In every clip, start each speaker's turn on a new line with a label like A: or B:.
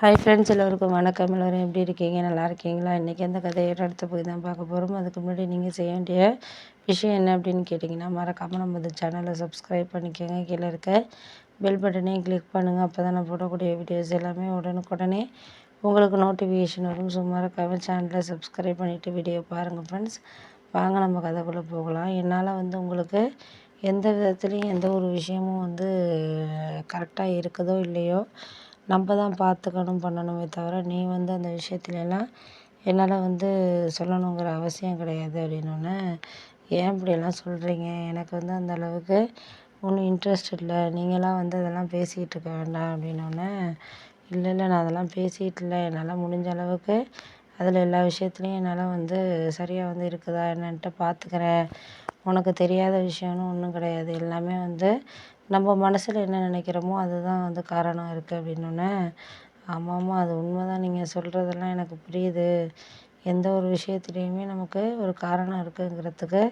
A: hi friends எல்லோருக்கும் வணக்கம் எல்லோரும் எப்படி இருக்கீங்க நல்லா இருக்கீங்களா இன்றைக்கி எந்த கதையோட அடுத்த போய் தான் பார்க்க போகிறோம் அதுக்கு முன்னாடி நீங்கள் செய்ய வேண்டிய விஷயம் என்ன அப்படின்னு கேட்டிங்கன்னா மறக்காமல் நம்ம இந்த சேனலை சப்ஸ்கிரைப் பண்ணிக்கோங்க கீழே இருக்க பெல் பட்டனையும் கிளிக் பண்ணுங்கள் அப்போ தான் நான் போடக்கூடிய வீடியோஸ் எல்லாமே உடனுக்குடனே உங்களுக்கு நோட்டிஃபிகேஷன் வரும் ஸோ மறக்காமல் சேனலை சப்ஸ்கிரைப் பண்ணிவிட்டு வீடியோ பாருங்கள் ஃப்ரெண்ட்ஸ் வாங்க நம்ம கதைக்குள்ளே போகலாம் என்னால் வந்து உங்களுக்கு எந்த விதத்துலேயும் எந்த ஒரு விஷயமும் வந்து கரெக்டாக இருக்குதோ இல்லையோ நம்ம தான் பார்த்துக்கணும் பண்ணணுமே தவிர நீ வந்து அந்த விஷயத்துலலாம் என்னால் வந்து சொல்லணுங்கிற அவசியம் கிடையாது அப்படின்னோடனே ஏன் இப்படியெல்லாம் சொல்கிறீங்க எனக்கு வந்து அந்த அளவுக்கு ஒன்றும் இன்ட்ரெஸ்ட் இல்லை நீங்களாம் வந்து அதெல்லாம் பேசிக்கிட்டு இருக்க வேண்டாம் அப்படின்னோடனே இல்லை இல்லை நான் அதெல்லாம் பேசிகிட்டு இல்லை என்னால் முடிஞ்ச அளவுக்கு அதில் எல்லா விஷயத்துலையும் என்னால் வந்து சரியாக வந்து இருக்குதா என்னன்ட்டு பார்த்துக்கிறேன் உனக்கு தெரியாத விஷயம்னு ஒன்றும் கிடையாது எல்லாமே வந்து நம்ம மனசில் என்ன நினைக்கிறோமோ அதுதான் வந்து காரணம் இருக்குது அப்படின்னோடனே ஆமாம்மா அது உண்மை தான் நீங்கள் சொல்கிறதெல்லாம் எனக்கு புரியுது எந்த ஒரு விஷயத்துலேயுமே நமக்கு ஒரு காரணம் இருக்குங்கிறதுக்கு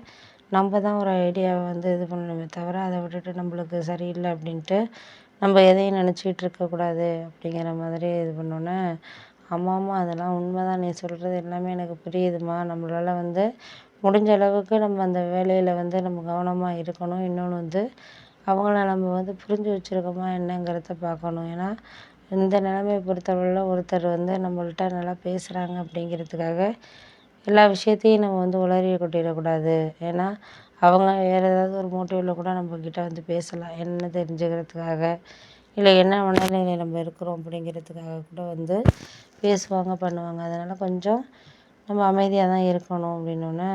A: நம்ம தான் ஒரு ஐடியாவை வந்து இது பண்ணணுமே தவிர அதை விட்டுட்டு நம்மளுக்கு சரியில்லை அப்படின்ட்டு நம்ம எதையும் நினச்சிக்கிட்டு இருக்கக்கூடாது அப்படிங்கிற மாதிரி இது பண்ணோன்னே ஆமாம்மா அதெல்லாம் உண்மை தான் நீ சொல்கிறது எல்லாமே எனக்கு புரியுதுமா நம்மளால் வந்து முடிஞ்ச அளவுக்கு நம்ம அந்த வேலையில் வந்து நம்ம கவனமாக இருக்கணும் இன்னொன்று வந்து அவங்கள நம்ம வந்து புரிஞ்சு வச்சுருக்கோமா என்னங்கிறத பார்க்கணும் ஏன்னா இந்த நிலமையை பொறுத்தவரையில் ஒருத்தர் வந்து நம்மள்ட்ட நல்லா பேசுகிறாங்க அப்படிங்கிறதுக்காக எல்லா விஷயத்தையும் நம்ம வந்து உளறி கொட்டிடக்கூடாது ஏன்னா அவங்க வேறு ஏதாவது ஒரு மோட்டிவில் கூட நம்மக்கிட்ட வந்து பேசலாம் என்ன தெரிஞ்சுக்கிறதுக்காக இல்லை என்ன மனநிலையில் நம்ம இருக்கிறோம் அப்படிங்கிறதுக்காக கூட வந்து பேசுவாங்க பண்ணுவாங்க அதனால் கொஞ்சம் நம்ம அமைதியாக தான் இருக்கணும் அப்படின்னோடனே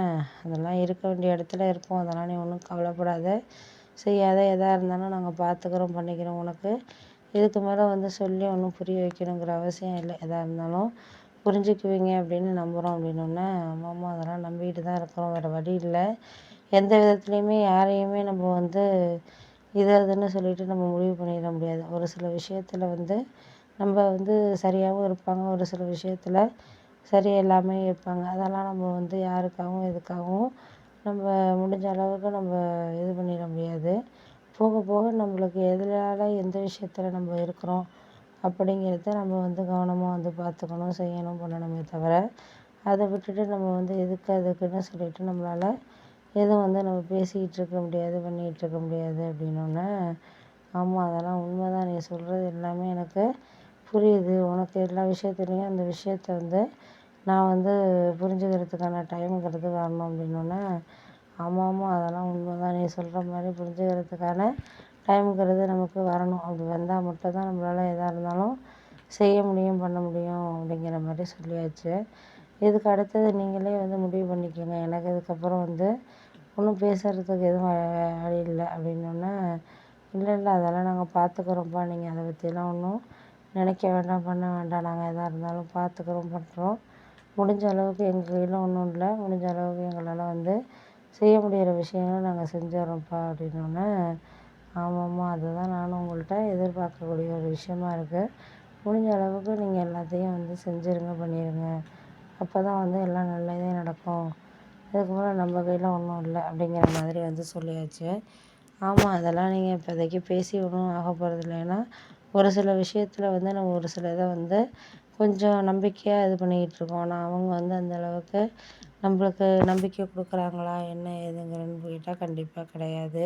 A: அதெல்லாம் இருக்க வேண்டிய இடத்துல இருப்போம் அதெல்லாம் நீ ஒன்றும் கவலைப்படாத செய்யாத எதாக இருந்தாலும் நாங்கள் பார்த்துக்குறோம் பண்ணிக்கிறோம் உனக்கு இதுக்கு மேலே வந்து சொல்லி ஒன்றும் புரிய வைக்கணுங்கிற அவசியம் இல்லை எதாக இருந்தாலும் புரிஞ்சுக்குவீங்க அப்படின்னு நம்புகிறோம் அப்படின்னோடனே அம்மா அதெல்லாம் நம்பிக்கிட்டு தான் இருக்கிறோம் வேறு வழி இல்லை எந்த விதத்துலேயுமே யாரையுமே நம்ம வந்து இது அதுன்னு சொல்லிட்டு நம்ம முடிவு பண்ணிட முடியாது ஒரு சில விஷயத்தில் வந்து நம்ம வந்து சரியாகவும் இருப்பாங்க ஒரு சில விஷயத்தில் சரி எல்லாமே இருப்பாங்க அதெல்லாம் நம்ம வந்து யாருக்காகவும் எதுக்காகவும் நம்ம முடிஞ்ச அளவுக்கு நம்ம இது பண்ணிட முடியாது போக போக நம்மளுக்கு எதனால எந்த விஷயத்தில் நம்ம இருக்கிறோம் அப்படிங்கிறத நம்ம வந்து கவனமாக வந்து பார்த்துக்கணும் செய்யணும் பண்ணணுமே தவிர அதை விட்டுட்டு நம்ம வந்து எதுக்கு அதுக்குன்னு சொல்லிட்டு நம்மளால் எதுவும் வந்து நம்ம பேசிக்கிட்டு இருக்க முடியாது பண்ணிகிட்டு இருக்க முடியாது அப்படின்னோடனே ஆமாம் அதெல்லாம் உண்மை தான் நீ சொல்கிறது எல்லாமே எனக்கு புரியுது உனக்கு எல்லா விஷயத்துலையும் அந்த விஷயத்த வந்து நான் வந்து புரிஞ்சுக்கிறதுக்கான டைமுங்கிறது வரணும் அப்படின்னோடனே ஆமாம் ஆமாம் அதெல்லாம் உண்மை தான் நீ சொல்கிற மாதிரி புரிஞ்சுக்கிறதுக்கான டைமுங்கிறது நமக்கு வரணும் அப்படி வந்தால் மட்டும் தான் நம்மளால் எதாக இருந்தாலும் செய்ய முடியும் பண்ண முடியும் அப்படிங்கிற மாதிரி சொல்லியாச்சு இதுக்கு அடுத்தது நீங்களே வந்து முடிவு பண்ணிக்கோங்க எனக்கு இதுக்கப்புறம் வந்து ஒன்றும் பேசுகிறதுக்கு எதுவும் வழி இல்லை அப்படின்னோடனே இல்லை இல்லை அதெல்லாம் நாங்கள் பார்த்துக்குறோம்ப்பா நீங்கள் அதை பற்றிலாம் ஒன்றும் நினைக்க வேண்டாம் பண்ண வேண்டாம் நாங்கள் எதாக இருந்தாலும் பார்த்துக்குறோம் பண்ணுறோம் முடிஞ்ச அளவுக்கு எங்கள் கையில் ஒன்றும் இல்லை முடிஞ்ச அளவுக்கு எங்களால் வந்து செய்ய முடிகிற விஷயங்களை நாங்கள் செஞ்சிடுறோம்ப்பா அப்படின்னோடனே ஆமாம்மா அதுதான் நானும் உங்கள்கிட்ட எதிர்பார்க்கக்கூடிய ஒரு விஷயமா இருக்குது முடிஞ்ச அளவுக்கு நீங்கள் எல்லாத்தையும் வந்து செஞ்சுருங்க பண்ணிடுங்க அப்போ தான் வந்து எல்லாம் நல்லதே நடக்கும் இதுக்கு மேலே நம்ம கையில் ஒன்றும் இல்லை அப்படிங்கிற மாதிரி வந்து சொல்லியாச்சு ஆமாம் அதெல்லாம் நீங்கள் இப்போதைக்கு பேசி ஒன்றும் ஆக போகிறது ஒரு சில விஷயத்தில் வந்து நம்ம ஒரு சில இதை வந்து கொஞ்சம் நம்பிக்கையாக இது இருக்கோம் ஆனால் அவங்க வந்து அந்த அளவுக்கு நம்மளுக்கு நம்பிக்கை கொடுக்குறாங்களா என்ன ஏதுங்கிறன்னு கேட்டால் கண்டிப்பாக கிடையாது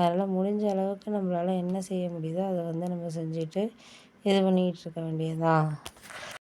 A: அதனால் முடிஞ்ச அளவுக்கு நம்மளால என்ன செய்ய முடியுதோ அதை வந்து நம்ம செஞ்சுட்டு இது பண்ணிக்கிட்டு இருக்க வேண்டியதுதான்